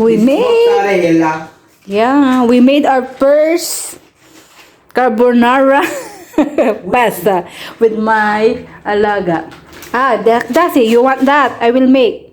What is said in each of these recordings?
We made, Mozzarella. yeah, we made our first carbonara pasta with my alaga. Ah, Da- Daisy, you want that? I will make.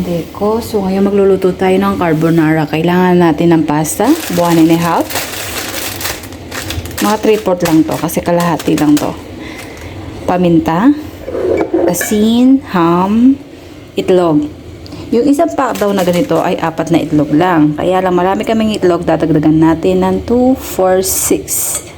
Hello mga kainday ko. So ngayon magluluto tayo ng carbonara. Kailangan natin ng pasta. Buwan and a half. Mga 3 port lang to kasi kalahati lang to. Paminta, asin, ham, itlog. Yung isang pack daw na ganito ay apat na itlog lang. Kaya lang marami kaming itlog, dadagdagan natin ng 2, 4, 6,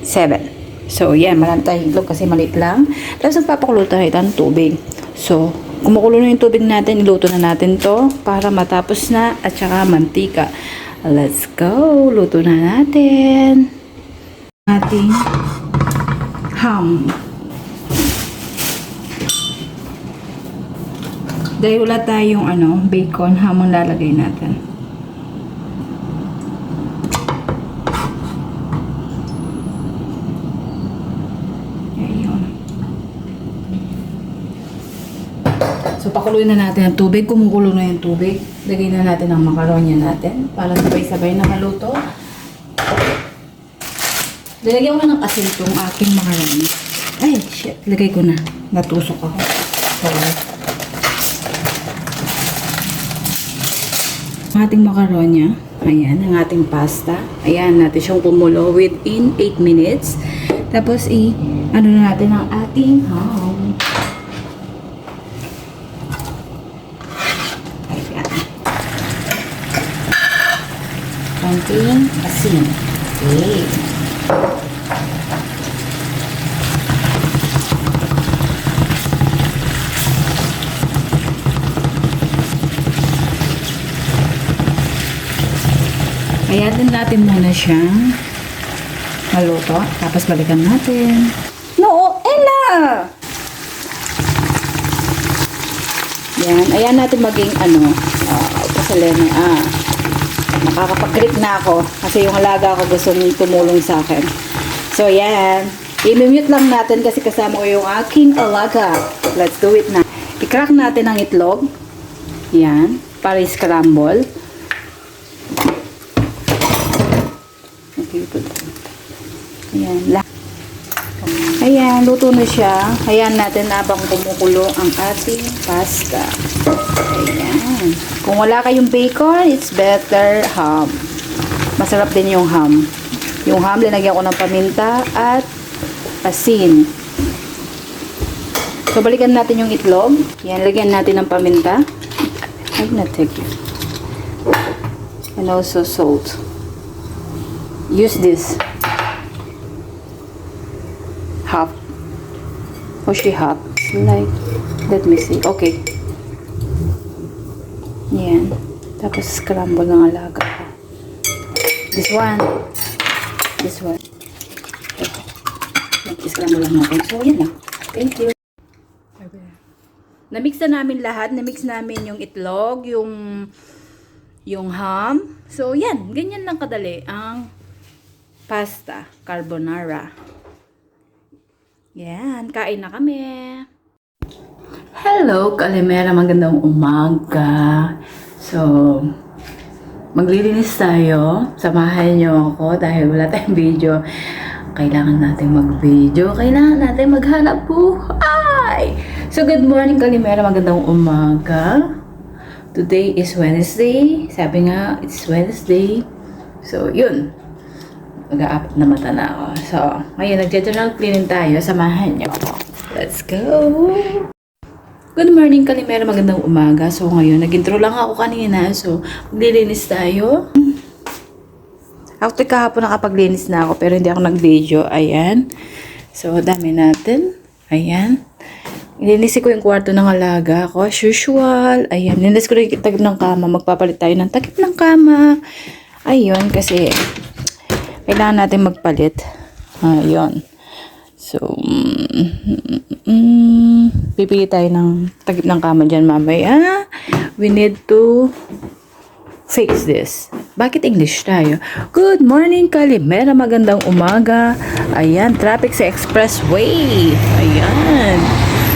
7. So, yan. Marami tayong itlog kasi maliit lang. Tapos, ang papakulo tayo ng tubig. So, kumukulo na yung tubig natin, iluto na natin to para matapos na at saka mantika. Let's go! Luto na natin. Ating ham. Dahil wala tayong ano, bacon, ham ang lalagay natin. Ayun. So, pakuluin na natin ang tubig. Kumukulo na yung tubig. Lagay na natin ang makaronya natin para sabay-sabay na maluto. Lalagyan ko ng asin itong aking macaroni. Ay, shit. Lagay ko na. Natusok ako. Sorry. Ang ating makaronya. Ayan, ang ating pasta. Ayan, natin siyang kumulo within 8 minutes. Tapos, i, ano na natin ang ating ham. Ayan. Konting asin. Okay. Ayan din natin muna siyang maluto. Tapos balikan natin. No, Ella! Yan. Ayan natin maging ano. Uh, pasalena. Ah. Nakakapag-greet na ako. Kasi yung alaga ko gusto niyong tumulong sa akin. So, yan. I-mute lang natin kasi kasama ko yung aking alaga. Let's do it na. I-crack natin ang itlog. Yan. Para scramble. Okay, put. Ayan. Ayan, luto na siya. Ayan natin habang kumukulo ang ating pasta. Ayan. Kung wala kayong bacon, it's better ham. Masarap din yung ham. Yung ham, linagyan ko ng paminta at asin. So, balikan natin yung itlog. Yan, lagyan natin ng paminta. I'm not take it. And also salt. Use this. Half. Mostly half. Like, let me see. Okay. Yan. Tapos scramble ng alaga ko. This one. This one. Okay. Mag-scramble lang natin. So, yan lang. Thank you. Na-mix na namin lahat. Na-mix namin yung itlog, yung yung ham. So, yan. Ganyan lang kadali ang pasta carbonara. Yan. Kain na kami. Hello, Kalimera. Magandang umaga. So, maglilinis tayo. Samahan niyo ako dahil wala tayong video. Kailangan natin mag-video. Kailangan natin maghanap buhay. So, good morning, Kalimera. Magandang umaga. Today is Wednesday. Sabi nga, it's Wednesday. So, yun. Mag-aapat na mata na ako. So, ngayon, nag-general cleaning tayo. Samahan niyo ako. Let's go! Good morning, Kalimera. Magandang umaga. So, ngayon, nag-intro lang ako kanina. So, maglilinis tayo. After kahapon nakapaglinis na ako, pero hindi ako nag-video. Ayan. So, dami natin. Ayan. Ilinis ko yung kwarto ng alaga ko. As usual. Ayan. Nilinis ko rin yung takip ng kama. Magpapalit tayo ng takip ng kama. Ayun. Kasi kailangan natin magpalit. Ayun. So, mm, mm, pipili tayo ng takip ng kama dyan mamaya. We need to fix this. Bakit English tayo? Good morning, Kalimera. Magandang umaga. Ayan, traffic sa expressway. Ayan.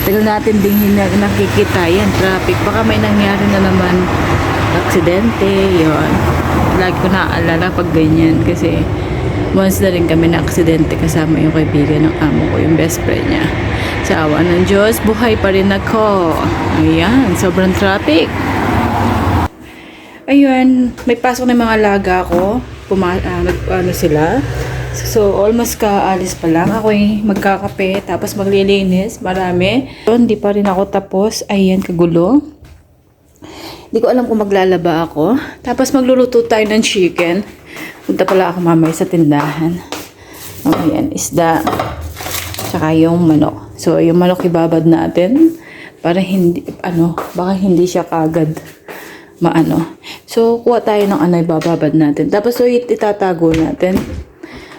Tagal natin din nakikita yan, traffic. Baka may nangyari na naman aksidente. Yun. Lagi ko naaalala pag ganyan kasi once na rin kami na aksidente kasama yung kaibigan ng amo ko, yung best friend niya. Sa awa ng Diyos, buhay pa rin ako. Ayan, sobrang traffic. Ayun, may pasok na mga alaga ko. Puma, ah, nag, ano sila. So, almost kaalis pa lang. Ako magkakape, tapos maglilinis. Marami. So, hindi pa rin ako tapos. Ayan, kagulo. Hindi ko alam kung maglalaba ako. Tapos magluluto tayo ng chicken. Punta pala ako mamaya sa tindahan. Ayan, isda. Tsaka yung manok. So, yung manok ibabad natin. Para hindi, ano, baka hindi siya kagad maano. So, kuha tayo ng ano, ibababad natin. Tapos, so, it- itatago natin.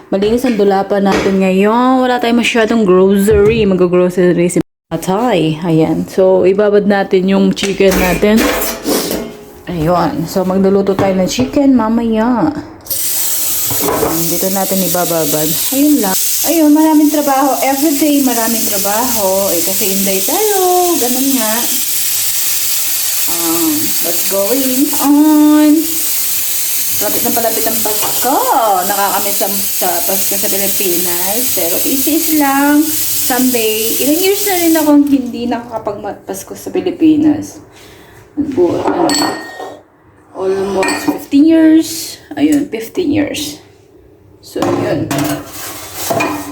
Malinis ang dulapan natin ngayon. Wala tayong masyadong grocery. Mag-grocery si Atay. Ayan. So, ibabad natin yung chicken natin. Ayun. So, magluluto tayo ng chicken mamaya. Dito natin ibababad. Ayun lang. Ayun, maraming trabaho. Everyday, maraming trabaho. Eh, kasi inday tayo. Ganun nga. Um, what's going on? Lapit na palapit ang Pasko. Nakakamiss ang sa Pasko sa Pilipinas. Pero isis lang. Someday, ilang years na rin akong hindi nakakapag-Pasko sa Pilipinas. Bu- ano, almost 15 years. Ayun, 15 years. So, yun.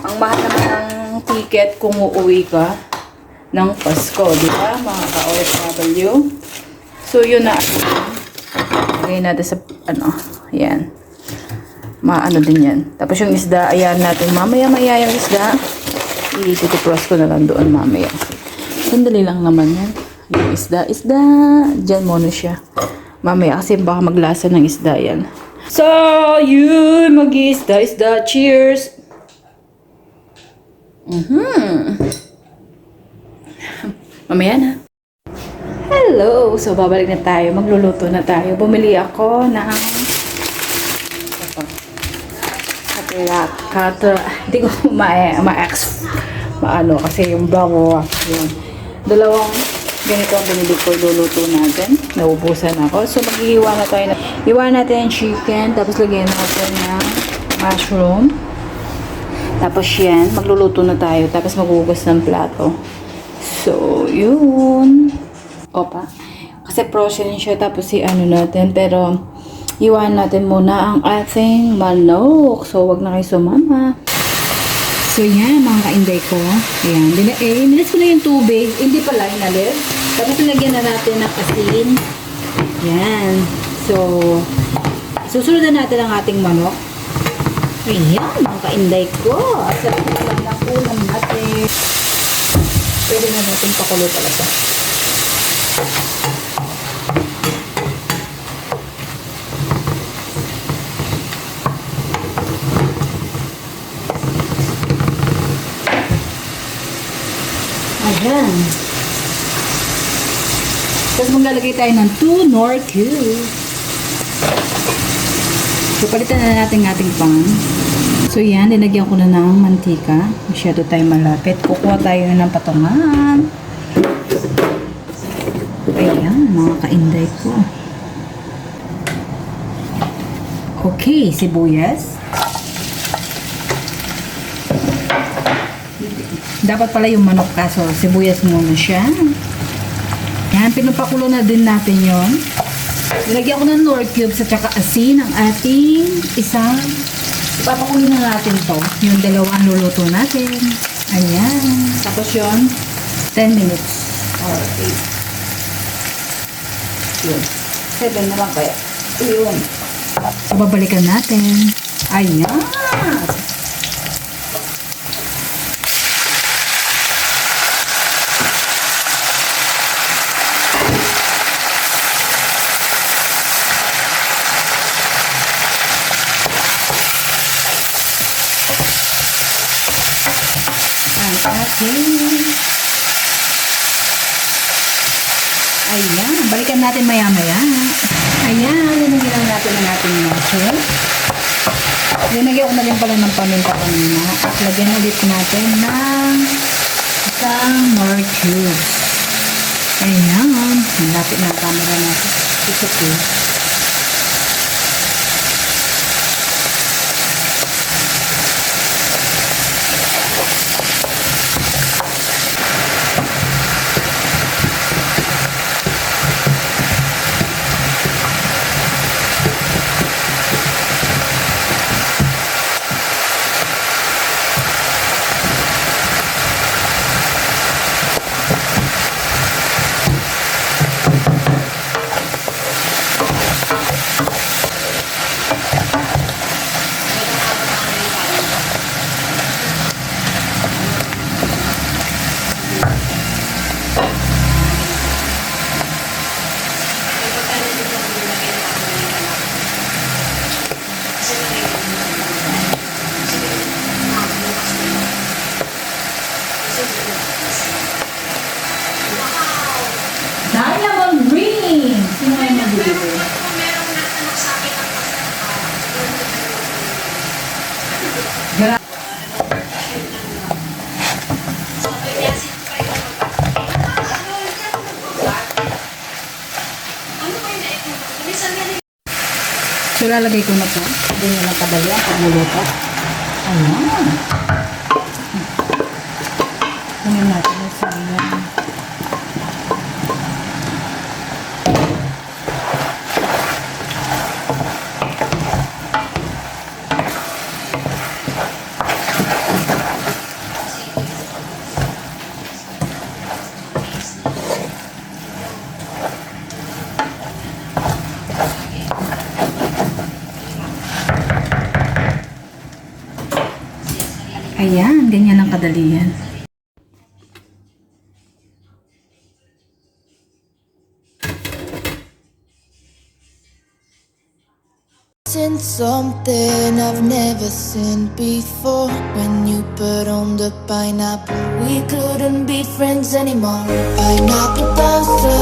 Ang mahal naman ng ticket kung uuwi ka ng Pasko, di ba, mga ka-OFW? So, yun na. Lagay natin sa, ano, ayan. Maano din yan. Tapos yung isda, ayan natin. Mamaya, maya yung isda. I-titipros ko na lang doon mamaya. Sandali lang naman yan. Yung isda, isda. Diyan muna siya. Mamaya, kasi baka maglasa ng isda yan. So, yun, mag-isda, isda. Cheers! Mhm. Mamaya na. Hello! So, babalik na tayo. Magluluto na tayo. Bumili ako ng ito. Katira, katira, hindi ko ma- ma-ex, maano, kasi yung bango, yun. Dalawang ganito ang binili ko, luluto natin. Naubusan ako. So, maghihiwa na tayo. Na, natin yung chicken, tapos lagyan natin ng mushroom. Tapos yan, magluluto na tayo. Tapos maghugas ng plato. So, yun. Opa. Kasi frozen siya. Tapos si ano natin. Pero, iwan natin muna ang ating manok. So, wag na kayo sumama. So, yan, mga kainday ko. Ayan. Dina eh, ko na yung tubig. Hindi pala, inalis. Tapos, nilagyan na natin ng asin. Yan. So, susunod na natin ang ating manok. Ayan, mga kainday ko. Sarap na lang ng ulam natin. Pwede na natin pakulo talaga. Ayan. Tapos maglalagay tayo ng 2 nor cubes. So, palitan na natin ating pan. So, yan. Dinagyan ko na ng mantika. Masyado tayo malapit. Kukuha tayo ng patungan. Ayan, mga kainday ko. Okay, sibuyas. Dapat pala yung manok kaso sibuyas muna siya. Yan, pinupakulo na din natin yon. Nilagyan ko ng nor cubes at saka asin ang ating isang ipapakulo na natin to. Yung dalawang luluto natin. Ayan. Tapos yon 10 minutes or 8. Yun. 7 na lang kaya. Yun. Babalikan natin. Ayan. Okay. Ayan, balikan natin maya-maya. Ayan, linagyan lang natin ang ating mushroom. Linagyan ko na rin pala ng paminta kanina. At lagyan ulit natin ng isang more cubes. Ayan, ang lapit ng camera natin. It's okay. So, lalagay ko na. Hindi nyo lang kadali ang pagluluto. Ayan. Kunin natin yung sayang. Ayan, ganyan ang kadali yan. Something I've never seen before. When you put on the pineapple, we couldn't be friends anymore. Pineapple blossom,